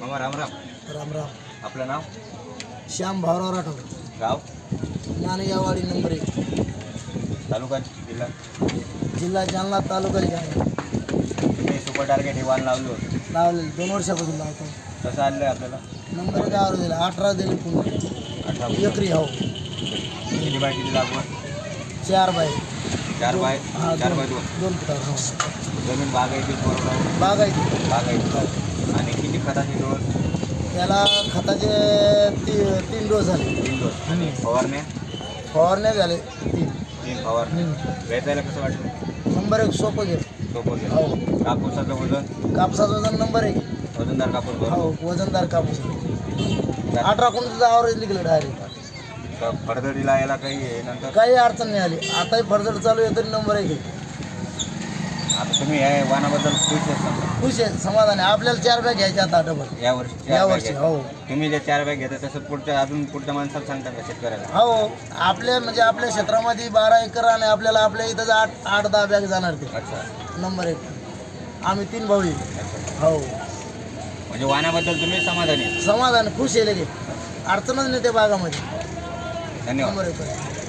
मामा राम राम. राम राम. आपलं नाव? श्याम भावराव राठोड. गाव? नाणेगाववाडी नंबर एक. तालुका जिल्हा? जिल्हा जालना तालुका जालना. तुम्ही सुपर टार्गेट हे वाण लावलं होतं. लावलेलं दोन वर्षापासून लावतो. कसं आलं आहे आपल्याला? नंबर एकावर दिला अठरा दिले पुणे अठरा एकरी हो किती बाय किती लागवड? चार बाय. चार बाय? हा चार बाय दोन. दोन फुटावर हो. जमीन बागायती बरोबर बागायती. बागायती. आणि खताची डोस? त्याला खताचे ती तीन डोस झाले. तीन डोस. आणि फवारण्या? फवारण्या झाले तीन. तीन फवारण्या. हम्म. वेचायला कसं वाटलं? नंबर एक सोपं घे सोपं गेलं. हो. कापूसाचं वजन? कापसाचा वजन नंबर एक. वजनदार कापूस बरोबर हो वजनदार कापूस. अठरा क्विंटलचा आवरेज निघलं डायरेक्ट तर फडदडीला यायला काही आहे नंतर? काही अडचण नाही आली. आताही फडजड चालू आहे तरी नंबर एक आहे. आता तुम्ही या वाहनाबद्दल खुश आहेत समजा खुश आहे समाधान आहे आपल्याला चार बॅग घ्यायच्या आता डबल या वर्षी चार या वर्षी. हो. तुम्ही जे चार बॅग घेता तसं पुढच्या अजून पुढच्या माणसाला सांगता का शेतकऱ्याला? हो आपल्या म्हणजे आपल्या क्षेत्रामध्ये बारा एकर आणि आपल्याला आपल्या इथं आठ आठ दहा बॅग जाणार ते. अच्छा. नंबर एक. आम्ही तीन भाऊ आहे. अच्छा. हो. म्हणजे वाहनाबद्दल तुम्ही समाधानी आहे. समाधान खुश आहे लगे अडचणच नाही त्या बागामध्ये धन्यवाद. नंबर एक.